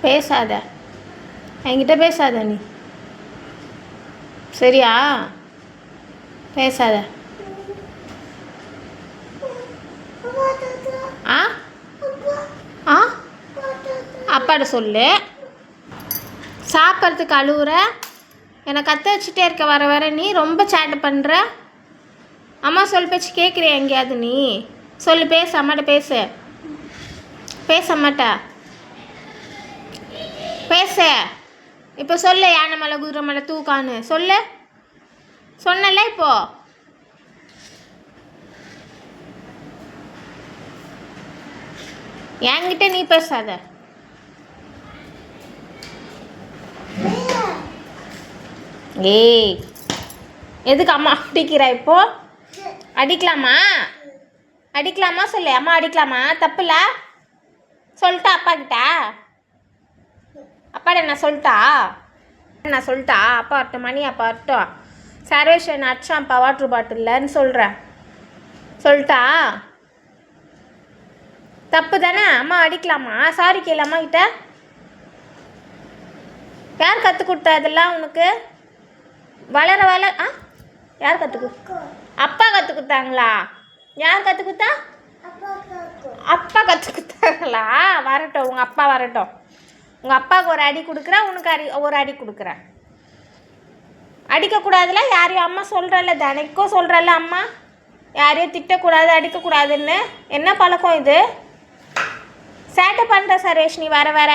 பேசாத. என்கிட்ட பேசாத நீ. சரியா? பேசாத. ஆ? ஆ? அப்பாட்ட சொல்லு. சாப்பிட்றதுக்கு அழுகுற என்னை கத்த வச்சுட்டே இருக்க வர வர நீ ரொம்ப சேட்டை பண்ணுற அம்மா சொல் பேச்சு கேட்குறியா எங்கேயாவது நீ? சொல்லு பேசு அம்மாட்ட பேசு. பேச மாட்டா பேச. இப்போ சொல்லு யானை மலை குதிரை மலை தூக்கான்னு. சொல்லு. சொன்னல இப்போ? என்கிட்ட நீ பேசாத. ஏய் எதுக்கு அம்மா அடிக்கிறா இப்போ? அடிக்கலாமா? அடிக்கலாமா சொல்லு அம்மா அடிக்கலாமா? தப்புல? சொல்லிட்டா அப்பா கிட்ட அப்பாட்ட நான் சொல்லிட்டா? நான் சொல்லிட்டா? அப்பா வரட்டும் மணி அப்பா வரட்டும். சர்வேஷன் அடிச்சான்ப்பா வாட்டர் பாட்டில்லன்னு சொல்கிறேன் சொல்லிட்டா? தப்பு தானே அம்மா அடிக்கலாமா? சாரி கேளு அம்மா கிட்ட யார் கற்றுக் கொடுத்தா இதெல்லாம் உனக்கு? வளர வளர ஆ? யார் கற்றுக் அப்பா கற்றுக் கொடுத்தாங்களா? யார் கற்றுக் கொடுத்தா? அப்பா கற்றுக் கொடுத்தாங்களா? வரட்டும் உங்கள் அப்பா வரட்டும். உங்கள் அப்பாவுக்கு ஒரு அடி கொடுக்குறேன் உனக்கு அடி ஒரு அடி கொடுக்குறேன் அடிக்கக்கூடாதுல? யாரையும் அம்மா சொல்கிறல்ல தினைக்கும் சொல்கிறல்ல அம்மா. யாரையும் திட்டக்கூடாது அடிக்கக்கூடாதுன்னு. என்ன பழக்கம் இது? சேட்டை பண்ணுற சரேஷ் நீ வர வர.